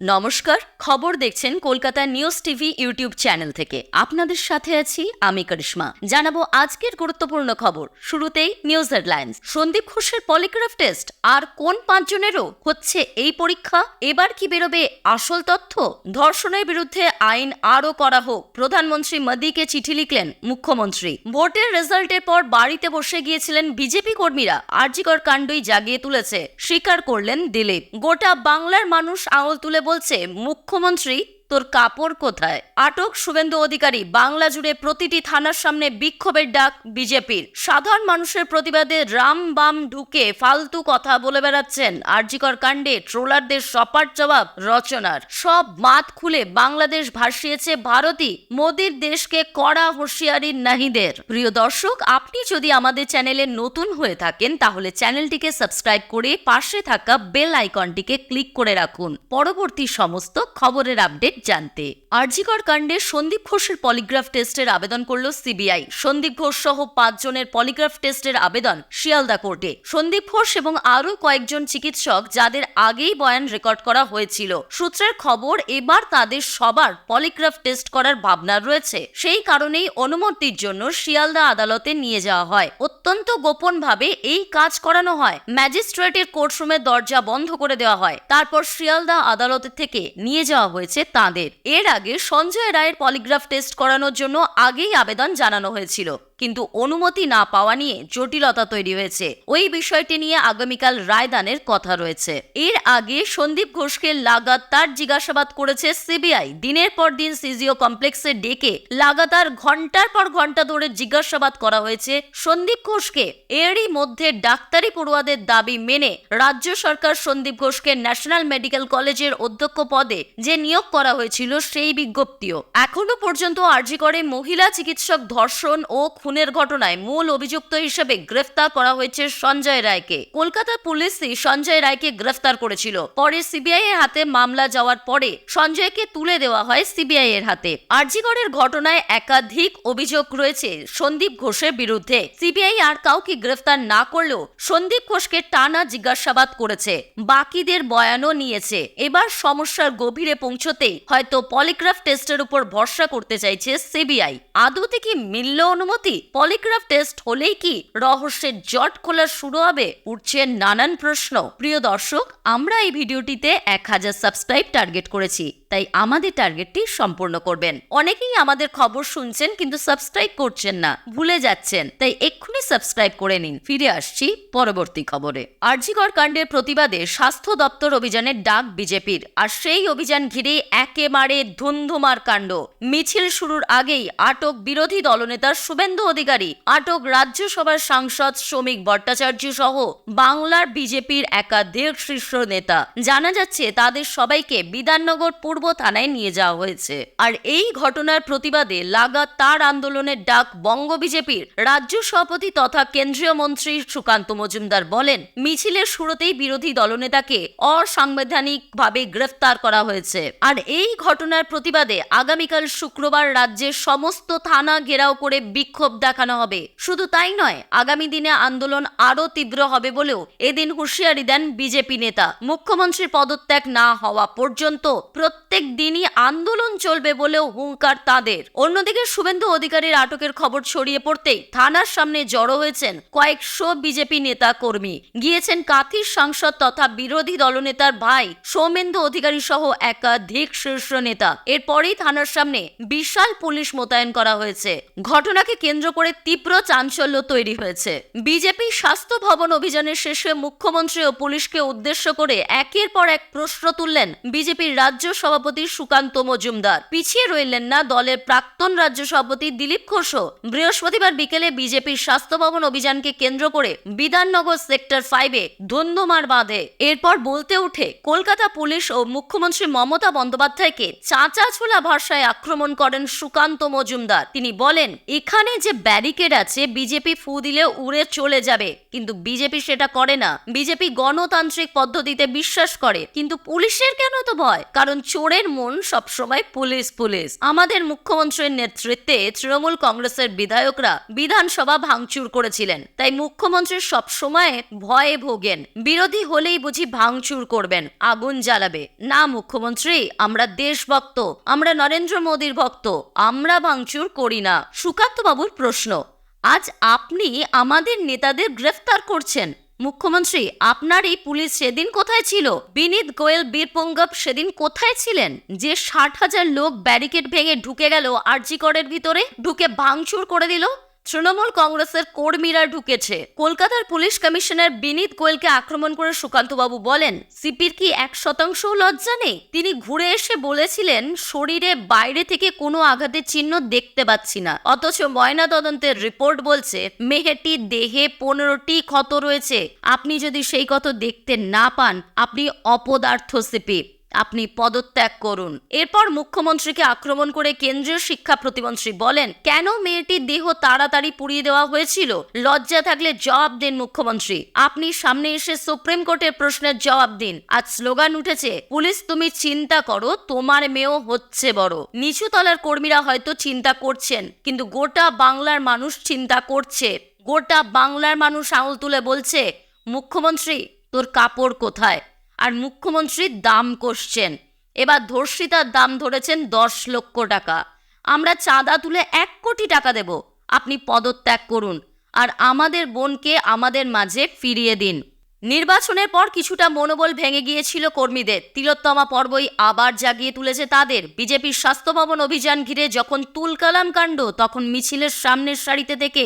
নমস্কার, খবর দেখছেন Kolkata news TV YouTube channel থেকে। আপনাদের সাথে আছি আমি করিশ্মা। জানাব আজকের গুরুত্বপূর্ণ খবর। শুরুতেই নিউজ হেডলাইন্স। সন্দীপ ঘোষের পলিগ্রাফ টেস্ট, আর কোন পাঁচজনেরও হচ্ছে এই পরীক্ষা? এবার কি বেরোবে আসল তথ্য? ধর্ষণের বিরুদ্ধে আইন আরও করা হোক। প্রধানমন্ত্রী মোদীকে চিঠি লিখলেন মুখ্যমন্ত্রী। ভোটের রেজাল্টের পর বাড়িতে বসে গিয়েছিলেন বিজেপি কর্মীরা। আরজিকর কাণ্ডই জাগিয়ে তুলেছে। স্বীকার করলেন দিলীপ। গোটা বাংলার মানুষ আঙুল তুলে বলছে মুখ্যমন্ত্রী তোর কাপড় কোথায়? আটক শুভেন্দু অধিকারী, বাংলা জুড়ে প্রতিটি থানার সামনে বিক্ষোভের ডাক বিজেপির। সাধারণ মানুষের প্রতিবাদে রাম বাম ঢুকে ফালতু কথা বলে বেড়াচ্ছেন আরজিকর কাণ্ডে ট্রোলারদের সপাট জবাব রচনার। সব মাত খুলে বাংলাদেশ ভাসিয়েছে ভারতই মোদির দেশকে কড়া হুঁশিয়ারি নাহিদের। প্রিয় দর্শক, আপনি যদি আমাদের চ্যানেলে নতুন হয়ে থাকেন, তাহলে চ্যানেলটিকে সাবস্ক্রাইব করে পাশে থাকা বেল আইকনটিকে ক্লিক করে রাখুন। পরবর্তী সমস্ত খবরের আপডেট জানতে। আরজিকর কাণ্ডে সন্দীপ ঘোষের পলিগ্রাফ টেস্টের আবেদন করল সিবিআই। সন্দীপ ঘোষ সহ পাঁচজনের পলিগ্রাফ টেস্টের আবেদন শিয়ালদা কোর্টে। সন্দীপ ঘোষ এবং আরও কয়েকজন চিকিৎসক যাদের আগেই বয়ান রেকর্ড করা হয়েছিল। সূত্রের খবর, এবার তাদের সবার পলিগ্রাফ টেস্ট করার ভাবনা রয়েছে। সেই কারণেই অনুমতির জন্য শিয়ালদা আদালতে নিয়ে যাওয়া হয়। অত্যন্ত গোপনভাবে এই কাজ করানো হয়। ম্যাজিস্ট্রেটের কোর্টরুমের দরজা বন্ধ করে দেওয়া হয়। তারপর শিয়ালদা আদালতের থেকে নিয়ে যাওয়া হয়েছে তাঁদের। এর আগে সঞ্জয় রায়ের পলিগ্রাফ টেস্ট করানোর জন্য আগেই আবেদন জানানো হয়েছিল। কিন্তু অনুমতি না পাওয়া নিয়ে জটিলতা তৈরি হয়েছে। ওই বিষয়টি নিয়ে আগামীকাল রায়দানের কথা রয়েছে। এর আগে সন্দীপ ঘোষকে লাগাতার জিজ্ঞাসাবাদ করেছে সিবিআই। দিনের পর দিন সিজিও কমপ্লেক্সে ডেকে লাগাতার ঘণ্টার পর ঘণ্টা ধরে জিজ্ঞাসাবাদ করা হয়েছে সন্দীপ ঘোষকে। এরই মধ্যে ডাক্তারি পড়ুয়াদের দাবি মেনে রাজ্য সরকার সন্দীপ ঘোষকে ন্যাশনাল মেডিকেল কলেজের অধ্যক্ষ পদে যে নিয়োগ করা হয়েছিল সেই বিজ্ঞপ্তিও। এখনও পর্যন্ত আর্জি করে মহিলা চিকিৎসক ধর্ষণ ও খুনের ঘটনায় মূল অভিযুক্ত হিসেবে গ্রেফতার করা হয়েছে সঞ্জয় রায়কে। কলকাতা পুলিশই সঞ্জয় রায়কে গ্রেফতার করেছিল। পরে সিবিআই এর হাতে মামলা যাওয়ার পরে সঞ্জয়কে তুলে দেওয়া হয় সিবিআই এর হাতে। আরজিগড়ের ঘটনায় একাধিক অভিযোগ রয়েছে সন্দীপ ঘোষের বিরুদ্ধে। সিবিআই আর কাউকে গ্রেফতার না করলেও সন্দীপ ঘোষকে টানা জিজ্ঞাসাবাদ করেছে। বাকিদের বয়ানও নিয়েছে। এবার সমস্যার গভীরে পৌঁছতেই হয়তো পলিগ্রাফ টেস্টের উপর ভরসা করতে চাইছে সিবিআই। আদৌতে কি মিলল অনুমতি? পলিগ্রাফ টেস্ট হলেই কি রহস্যের জট খোলা শুরু হবে? উঠছে নানান প্রশ্ন। প্রিয় দর্শক, আমরা এই ভিডিওটিতে এক হাজার সাবস্ক্রাইব টার্গেট করেছি, তাই আমাদের টার্গেটটি সম্পূর্ণ করবেন। অনেকেই আমাদের খবর শুনছেন কিন্তু সাবস্ক্রাইব করছেন না, ভুলে যাচ্ছেন, তাই এক্ষুনি সাবস্ক্রাইব করে নিন। ফিরে আসছি পরবর্তী খবরে। আরজিকর কাণ্ডের প্রতিবাদে স্বাস্থ্য দপ্তর অভিযানের ডাক বিজেপির, আর সেই অভিযান ঘিরে একেবারে ধুন্ধুমার কাণ্ড। মিছিল শুরুর আগেই আটক বিরোধী দলনেতা শুভেন্দু অধিকারী আটক রাজ্যসভার সাংসদ শ্রমিক ভট্টাচার্য সহ বাংলার বিজেপির একাধিক শীর্ষ নেতা। জানা যাচ্ছে, তাদের সবাইকে বিধাননগর পূর্ব থানায় নিয়ে যাওয়া হয়েছে। আর এই ঘটনার প্রতিবাদে লাগাতার আন্দোলনের ডাক বঙ্গ বিজেপির রাজ্য সভাপতি তথা কেন্দ্রীয় মন্ত্রী সুকান্ত মজুমদার বলেন, মিছিলের শুরুতেই বিরোধী দলনেতাকে অসাংবিধানিকভাবে গ্রেফতার করা হয়েছে। আর এই ঘটনার প্রতিবাদে আগামীকাল শুক্রবার রাজ্যের সমস্ত থানা ঘেরাও করে বিক্ষোভ দেখানো হবে। শুধু তাই নয়, আগামী দিনে আন্দোলন আরও তীব্র হবে বলেও এদিন হুঁশিয়ারি দেন বিজেপি নেতা। মুখ্যমন্ত্রীর পদত্যাগ না হওয়া পর্যন্ত প্রত্যেক দিনই আন্দোলন চলবে বলেও হুঙ্কার তাদের। অন্যদিকে শুভেন্দু অধিকারীর আটকের খবর ছড়িয়ে পড়তেই থানার সামনে জড়ো হয়েছেন কয়েকশো বিজেপি নেতা কর্মী। গিয়েছেন কাথির সাংসদ তথা বিরোধী দলনেতার ভাই সৌমেন্দু অধিকারী সহ একাধিক শীর্ষ নেতা। এরপরেই থানার সামনে বিশাল পুলিশ মোতায়েন করা হয়েছে। ঘটনাকে কেন্দ্র করে তীব্র চাঞ্চল্য তৈরি হয়েছে। বিজেপি স্বাস্থ্য ভবন অভিযানের শেষে মুখ্যমন্ত্রী ও পুলিশকে উদ্দেশ্য করে একের পর এক প্রশ্ন তুললেন বিজেপির রাজ্য সভাপতি সুকান্ত মজুমদার। পিছিয়ে রইলেন না দলের প্রাক্তন রাজ্য সভাপতি দিলীপ ঘোষও। বৃহস্পতিবার বিকেলে বিজেপির স্বাস্থ্য ভবন অভিযানকে কেন্দ্র করে বিধাননগর সেক্টর ফাইভে ধন্যমার বাঁধে। এরপর বলতে উঠে, কলকাতা পুলিশ ও মুখ্যমন্ত্রী মমতা বন্দ্যোপাধ্যায়কে চাঁচা ছোলা ভাষায় আক্রমণ করেন সুকান্ত মজুমদার। তিনি বলেন, এখানে যে ব্যারিকেড আছে, বিজেপি ফু দিলে উড়ে চলে যাবে। কিন্তু বিজেপি সেটা করে না। বিজেপি গণতান্ত্রিক পদ্ধতিতে বিশ্বাস করে। কিন্তু পুলিশের কেন তো ভয়? কারণ চোরের মন সবসময় পুলিশ পুলিশ। আমাদের মুখ্যমন্ত্রীর নেতৃত্বে তৃণমূল কংগ্রেসের বিধায়করা বিধানসভা ভাঙচুর করেছিলেন। তাই মুখ্যমন্ত্রী সবসময় ভয়ে ভোগেন। বিরোধী হলেই বুঝি ভাঙচুর করবেন। আগুন জ্বালাবে। না মুখ্যমন্ত্রী, আমরা দেশভক্ত। আমরা নরেন্দ্র মোদীর ভক্ত। আমরা ভাঙচুর করি না। সুকান্ত বাবুর প্রশ্ন। আজ আপনি আমাদের নেতাদের গ্রেফতার করছেন। মুখ্যমন্ত্রী, আপনার এই পুলিশ সেদিন কোথায় ছিল? বিনীত গোয়েল বীরপঙ্গব সেদিন কোথায় ছিলেন? যে ষাট হাজার লোক ব্যারিকেড ভেঙে ঢুকে গেল আরজিকরের ভিতরে, ঢুকে ভাঙচুর করে দিল? তৃণমূল কংগ্রেসের কর্মীরা ঢুকেছে। কলকাতার পুলিশ কমিশনার বিনীত গোয়েলকে আক্রমণ করে সুকান্তবাবু বলেন, সিপির কি এক শতাংশও লজ্জা নেই? তিনি ঘুরে এসে বলেছিলেন, শরীরে বাইরে থেকে কোনো আঘাতের চিহ্ন দেখতে পাচ্ছি না। অথচ ময়না তদন্তের রিপোর্ট বলছে, মেহেটি দেহে পনেরোটি ক্ষত রয়েছে। আপনি যদি সেই ক্ষত দেখতে না পান, আপনি অপদার্থ সিপি। আপনি পদত্যাগ করুন। এরপর মুখ্যমন্ত্রীকে আক্রমণ করে কেন্দ্রীয় শিক্ষা প্রতিমন্ত্রী বলেন, কেন মেয়েটির দেহ তাড়াতাড়ি পুড়িয়ে দেওয়া হয়েছিল? লজ্জা থাকলে জবাব দিন মুখ্যমন্ত্রী। আপনি সামনে এসে সুপ্রিম কোর্টের প্রশ্নের জবাব দিন। আজ স্লোগান উঠেছে, পুলিশ, তুমি চিন্তা করো, তোমার মেয়েও হচ্ছে বড়। নিচু তলার কর্মীরা হয়তো চিন্তা করছেন, কিন্তু গোটা বাংলার মানুষ চিন্তা করছে। গোটা বাংলার মানুষ আঙুল তুলে বলছে, মুখ্যমন্ত্রী, তোর কাপড় কোথায়? আর মুখ্যমন্ত্রীর দাম কষছেন। এবার ধর্ষিতার দাম ধরেছেন দশ লক্ষ টাকা। আমরা চাঁদা তুলে এক কোটি টাকা দেব। আপনি পদত্যাগ করুন আর আমাদের বোনকে আমাদের মাঝে ফিরিয়ে দিন। নির্বাচনের পর কিছুটা মনোবল ভেঙে গিয়েছিল কর্মীদের। তিলোত্তমা পর্বই আবার জাগিয়ে তুলেছে তাদের। বিজেপির স্বাস্থ্য ভবন অভিযান ঘিরে যখন তুলকালাম কাণ্ড, তখন মিছিলের সামনের সারিতে থেকে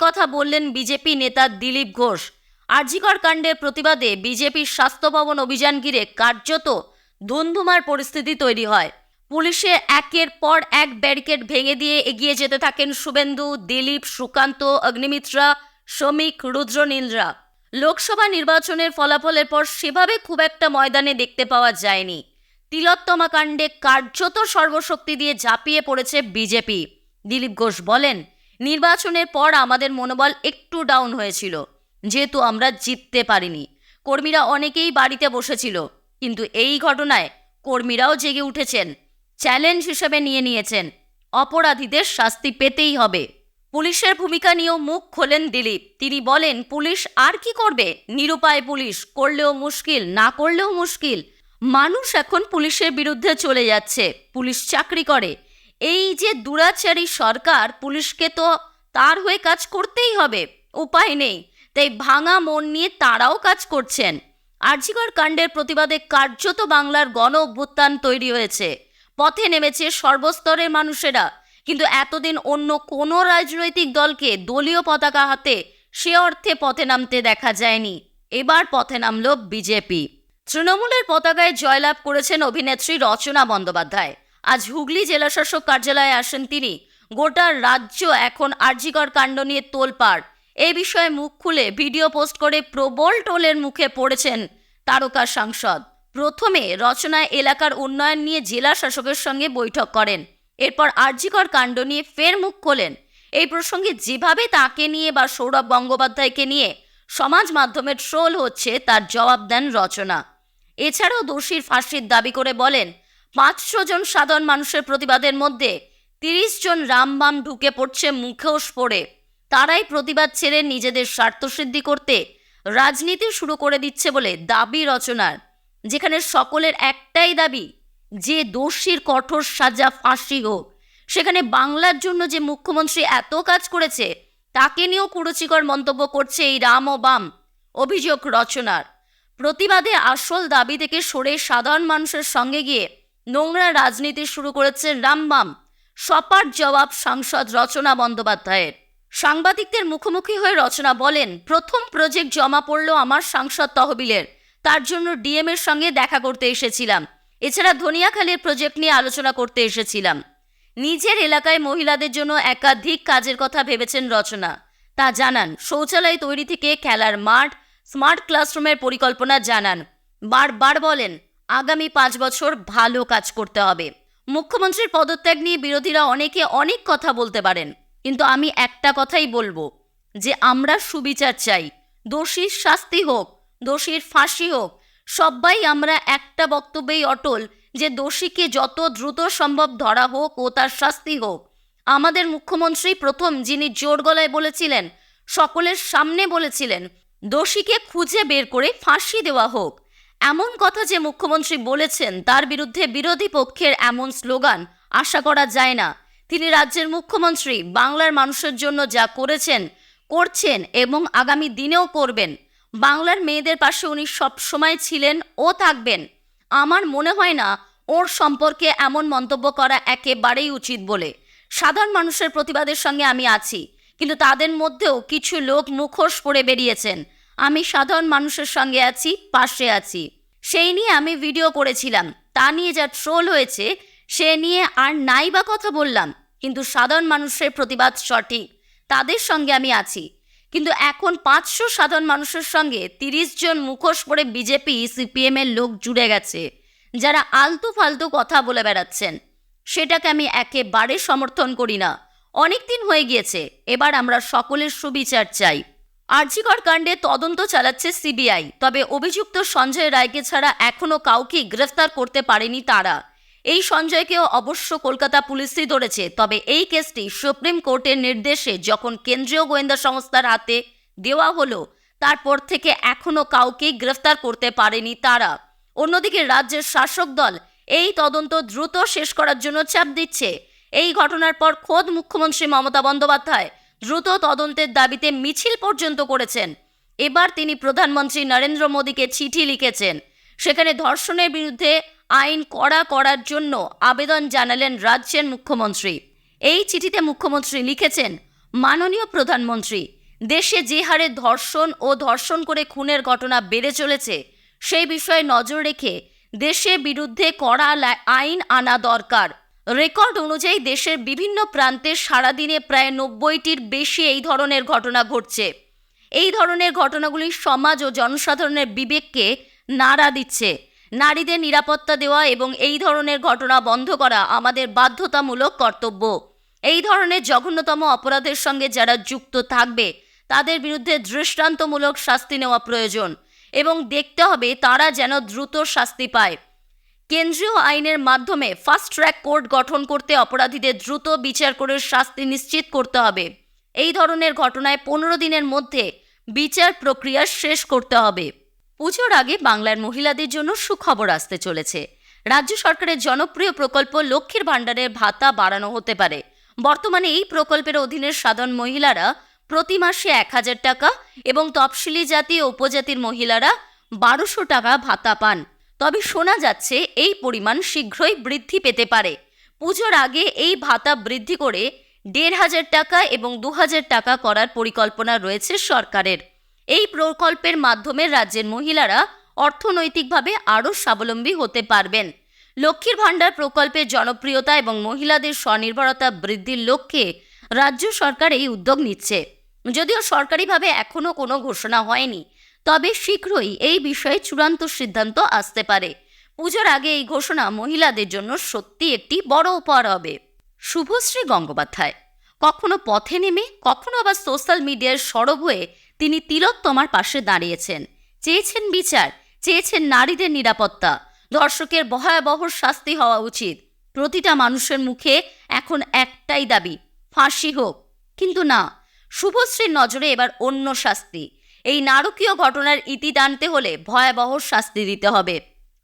কথা বললেন বিজেপি নেতা দিলীপ ঘোষ। আরজিকর কাণ্ডের প্রতিবাদে বিজেপির স্বাস্থ্য ভবন অভিযান ঘিরে কার্যত ধুন্ধুমার পরিস্থিতি তৈরি হয়। পুলিশে একের পর এক ব্যারিকেড ভেঙে দিয়ে এগিয়ে যেতে থাকেন শুভেন্দু, দিলীপ সুকান্ত অগ্নিমিত্রা, শ্রমিক রুদ্রনীলরা লোকসভা নির্বাচনের ফলাফলের পর সেভাবে খুব একটা ময়দানে দেখতে পাওয়া যায়নি। তিলোত্তমা কাণ্ডে কার্যত সর্বশক্তি দিয়ে ঝাঁপিয়ে পড়েছে বিজেপি। দিলীপ ঘোষ বলেন, নির্বাচনের পর আমাদের মনোবল একটু ডাউন হয়েছিল। যেহেতু আমরা জিততে পারিনি। কর্মীরা অনেকেই বাড়িতে বসেছিল, কিন্তু এই ঘটনায় কর্মীরাও জেগে উঠেছেন। চ্যালেঞ্জ হিসেবে নিয়ে নিয়েছেন। অপরাধীদের শাস্তি পেতেই হবে। পুলিশের ভূমিকা নিয়েও মুখ খোলেন দিলীপ। তিনি বলেন, পুলিশ আর কি করবে? নিরুপায় পুলিশ, করলেও মুশকিল, না করলেও মুশকিল। মানুষ এখন পুলিশের বিরুদ্ধে চলে যাচ্ছে, পুলিশ চাকরি করে। এই যে দুরাচারী সরকার, পুলিশকে তো তার হয়ে কাজ করতেই হবে। উপায় নেই। তাই ভাঙা মন নিয়ে তারাও কাজ করছেন। আর্জিকর কাণ্ডের প্রতিবাদে কার্যত বাংলার গণ অভ্যুত্থান তৈরি হয়েছে। পথে নেমেছে সর্বস্তরের মানুষেরা। কিন্তু এতদিন অন্য কোনো রাজনৈতিক দলকে দলীয় পতাকা হাতে সে অর্থে পথে নামতে দেখা যায়নি। এবার পথে নামল বিজেপি। তৃণমূলের পতাকায় জয়লাভ করেছেন অভিনেত্রী রচনা বন্দ্যোপাধ্যায়। আজ হুগলি জেলাশাসক কার্যালয়ে আসেন তিনি। গোটা রাজ্য এখন আর্জিকর কাণ্ড নিয়ে তোলপাড়। এই বিষয়ে মুখ খুলে ভিডিও পোস্ট করে প্রবল টোলের মুখে পড়েছেন তারকা সাংসদ। প্রথমে রচনায় এলাকার উন্নয়ন নিয়ে জেলা শাসকের সঙ্গে বৈঠক করেন। এরপর আর্জিকর কাণ্ড নিয়ে ফের মুখ খোলেন। এই প্রসঙ্গে যেভাবে তাকে নিয়ে বা সৌরভ গঙ্গোপাধ্যায়কে নিয়ে সমাজ মাধ্যমে ট্রোল হচ্ছে, তার জবাব দেন রচনা। এছাড়াও দোষীর ফাঁসির দাবি করে বলেন, পাঁচশো জন সাধারণ মানুষের প্রতিবাদের মধ্যে তিরিশ জন রামবাম ঢুকে পড়ছে মুখোশ পড়ে। তারাই প্রতিবাদ ছেড়ে নিজেদের স্বার্থসিদ্ধি করতে রাজনীতি শুরু করে দিচ্ছে বলে দাবি রচনার, যেখানে সকলের একটাই দাবি, যে দোষীর কঠোর সাজা ফাঁসি হোক। সেখানে বাংলার জন্য যে মুখ্যমন্ত্রী এত কাজ করেছে, তাকে নিয়েও কুরুচিকর মন্তব্য করছে এই রাম ও বাম, অভিযোগ রচনার। প্রতিবাদে আসল দাবি থেকে সরে সাধারণ মানুষের সঙ্গে গিয়ে নোংরা রাজনীতি শুরু করেছে রামবাম সপার জবাব সাংসদ রচনা বন্দ্যোপাধ্যায়ের। সাংবাদিকদের মুখোমুখি হয়ে রচনা বলেন, প্রথম প্রজেক্ট জমা পড়ল আমার সাংসদ তহবিলের। তার জন্য ডিএম এর সঙ্গে দেখা করতে এসেছিলাম। এছাড়া ধনিয়াখালীর প্রজেক্ট নিয়ে আলোচনা করতে এসেছিলাম। নিজের এলাকায় মহিলাদের জন্য একাধিক কাজের কথা ভেবেছেন রচনা। তা জানান, শৌচালয় তৈরি থেকে খেলার মাঠ স্মার্ট ক্লাসরুমের পরিকল্পনা জানান। বারবার বলেন, আগামী পাঁচ বছর ভালো কাজ করতে হবে। মুখ্যমন্ত্রীর পদত্যাগ নিয়ে বিরোধীরা অনেকে অনেক কথা বলতে পারেন। কিন্তু আমি একটা কথাই বলব, যে আমরা সুবিচার চাই। দোষীর শাস্তি হোক, দোষীর ফাঁসি হোক, সবাই আমরা একটা বক্তব্যেই অটল, যে দোষীকে যত দ্রুত সম্ভব ধরা হোক ও তার শাস্তি হোক। আমাদের মুখ্যমন্ত্রী প্রথম যিনি জোর গলায় বলেছিলেন, সকলের সামনে বলেছিলেন, দোষীকে খুঁজে বের করে ফাঁসি দেওয়া হোক। এমন কথা যে মুখ্যমন্ত্রী বলেছেন, তার বিরুদ্ধে বিরোধী পক্ষের এমন স্লোগান আশা করা যায় না। তিনি রাজ্যের মুখ্যমন্ত্রী। বাংলার মানুষের জন্য যা করেছেন, করছেন এবং আগামী দিনেও করবেন। বাংলার মেয়েদের পাশে উনি সবসময় ছিলেন ও থাকবেন। আমার মনে হয় না ওর সম্পর্কে এমন মন্তব্য করা একেবারেই উচিত বলে। সাধারণ মানুষের প্রতিবাদের সঙ্গে আমি আছি, কিন্তু তাদের মধ্যেও কিছু লোক মুখোশ পরে বেরিয়েছেন। আমি সাধারণ মানুষের সঙ্গে আছি, পাশে আছি। সেই নিয়ে আমি ভিডিও করেছিলাম। তা নিয়ে যা ট্রোল হয়েছে, সে নিয়ে আর নাই বা কথা বললাম। কিন্তু সাধারণ মানুষের প্রতিবাদ সঠিক। তাদের সঙ্গে আমি আছি। কিন্তু এখন পাঁচশো সাধারণ মানুষের সঙ্গে তিরিশ জন মুখোশ পরে বিজেপি, সিপিএম এর লোক জুড়ে গেছে, যারা আলতু ফালতু কথা বলে বেড়াচ্ছেন। সেটাকে আমি একেবারে সমর্থন করি না। অনেক দিন হয়ে গিয়েছে, এবার আমরা সকলের সুবিচার চাই। আরজিকর কাণ্ডে তদন্ত চালাচ্ছে সিবিআই, তবে অভিযুক্ত সঞ্জয় রায়কে ছাড়া এখনও কাউকে গ্রেফতার করতে পারেনি তারা। এই সঞ্জয়কেও অবশ্য কলকাতা পুলিশই ধরেছে, তবে এই কেসটি সুপ্রিম কোর্টের নির্দেশে যখন কেন্দ্রীয় গোয়েন্দা সংস্থার হাতে দেওয়া হলো, তারপর থেকে এখনও কাউকে গ্রেফতার করতে পারেনি তারা। অন্যদিকে রাজ্যের শাসক দল এই তদন্ত দ্রুত শেষ করার জন্য চাপ দিচ্ছে। এই ঘটনার পর খোদ মুখ্যমন্ত্রী মমতা বন্দ্যোপাধ্যায় দ্রুত তদন্তের দাবিতে মিছিল পর্যন্ত করেছেন। এবার তিনি প্রধানমন্ত্রী নরেন্দ্র মোদীকে চিঠি লিখেছেন। সেখানে ধর্ষণের বিরুদ্ধে আইন কড়া করার জন্য আবেদন জানালেন রাজ্যের মুখ্যমন্ত্রী। এই চিঠিতে মুখ্যমন্ত্রী লিখেছেন, মাননীয় প্রধানমন্ত্রী, দেশে যে হারে ধর্ষণ ও ধর্ষণ করে খুনের ঘটনা বেড়ে চলেছে, সেই বিষয়ে নজর রেখে দেশের বিরুদ্ধে কড়া আইন আনা দরকার। রেকর্ড অনুযায়ী দেশের বিভিন্ন প্রান্তে সারাদিনে প্রায় নব্বইটির বেশি এই ধরনের ঘটনা ঘটছে। এই ধরনের ঘটনাগুলি সমাজ ও জনসাধারণের বিবেককে নাড়া দিচ্ছে। নারীদের নিরাপত্তা দেওয়া এবং এই ধরনের ঘটনা বন্ধ করা আমাদের বাধ্যতামূলক কর্তব্য। এই ধরনের জঘন্যতম অপরাধের সঙ্গে যারা যুক্ত থাকবে, তাদের বিরুদ্ধে দৃষ্টান্তমূলক শাস্তি নেওয়া প্রয়োজন এবং দেখতে হবে তারা যেন দ্রুত শাস্তি পায়। কেন্দ্রীয় আইনের মাধ্যমে ফাস্ট ট্র্যাক কোর্ট গঠন করতে অপরাধীদের দ্রুত বিচার করে শাস্তি নিশ্চিত করতে হবে। এই ধরনের ঘটনায় পনেরো দিনের মধ্যে বিচার প্রক্রিয়া শেষ করতে হবে। পুজোর আগে বাংলার মহিলাদের জন্য সুখবর আসতে চলেছে। রাজ্য সরকারের জনপ্রিয় প্রকল্প লক্ষ্মীর ভাণ্ডারের ভাতা বাড়ানো হতে পারে। বর্তমানে এই প্রকল্পের অধীনে সাধারণ মহিলারা প্রতি মাসে এক হাজার টাকা এবং তফসিলি জাতি ও উপজাতির মহিলারা বারোশো টাকা ভাতা পান। তবে শোনা যাচ্ছে এই পরিমাণ শীঘ্রই বৃদ্ধি পেতে পারে। পুজোর আগে এই ভাতা বৃদ্ধি করে দেড় হাজার টাকা এবং দু হাজার টাকা করার পরিকল্পনা রয়েছে সরকারের। এই প্রকল্পের মাধ্যমে রাজ্যের মহিলারা অর্থনৈতিকভাবে আরও স্বাবলম্বী হতে পারবেন। লক্ষ্মীর ভাণ্ডার প্রকল্পের জনপ্রিয়তা এবং মহিলাদের স্বনির্ভরতা বৃদ্ধির লক্ষ্যে রাজ্য সরকার এই উদ্যোগ নিচ্ছে। যদিও সরকারিভাবে এখনও কোনো ঘোষণা হয়নি, তবে শীঘ্রই এই বিষয়ে চূড়ান্ত সিদ্ধান্ত আসতে পারে। পুজোর আগে এই ঘোষণা মহিলাদের জন্য সত্যি একটি বড় উপহার হবে। শুভশ্রী গঙ্গোপাধ্যায়, কখনো পথে নেমে, কখনো আবার সোশ্যাল মিডিয়ার সরব হয়ে তিনি তিলোত্তমার পাশে দাঁড়িয়েছেন। চেয়েছেন বিচার, চেয়েছেন নারীদের নিরাপত্তা। ধর্ষকের ভয়াবহ শাস্তি হওয়া উচিত। প্রতিটা মানুষের মুখে এখন একটাই দাবি, ফাঁসি হোক। কিন্তু না, শুভশ্রীর নজরে এবার অন্য শাস্তি। এই নারকীয় ঘটনার ইতি টানতে হলে ভয়াবহ শাস্তি দিতে হবে।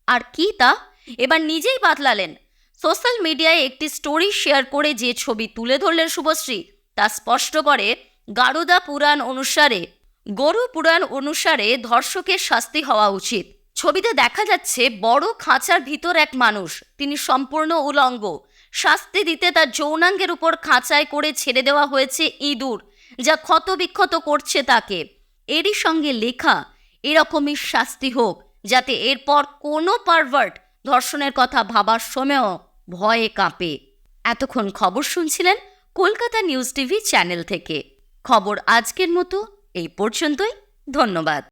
আর কি তা? এবার নিজেই বাতলালেন। সোশ্যাল মিডিয়ায় একটি স্টোরি শেয়ার করে যে ছবি তুলে ধরলেন শুভশ্রী, তা স্পষ্ট করে গারুদা পুরাণ অনুসারে গরু পুরাণ অনুসারে ধর্ষকের শাস্তি হওয়া উচিত। ছবিতে দেখা যাচ্ছে বড় খাঁচার ভিতর এক মানুষ। তিনি সম্পূর্ণ উলঙ্গ। শাস্তি দিতে তার যৌনাঙ্গের উপর খাঁচায় করে ছেড়ে দেওয়া হয়েছে ইঁদুর, যা ক্ষতবিক্ষত করছে তাকে। এরই সঙ্গে লেখা, এরকমই শাস্তি হোক, যাতে এরপর কোনো পারভার্ট ধর্ষণের কথা ভাবার সময়ও ভয়ে কাঁপে। এতক্ষণ খবর শুনছিলেন কলকাতা নিউজ টিভি চ্যানেল থেকে। খবর আজকের মতো। এই পর্যন্তই ধন্যবাদ।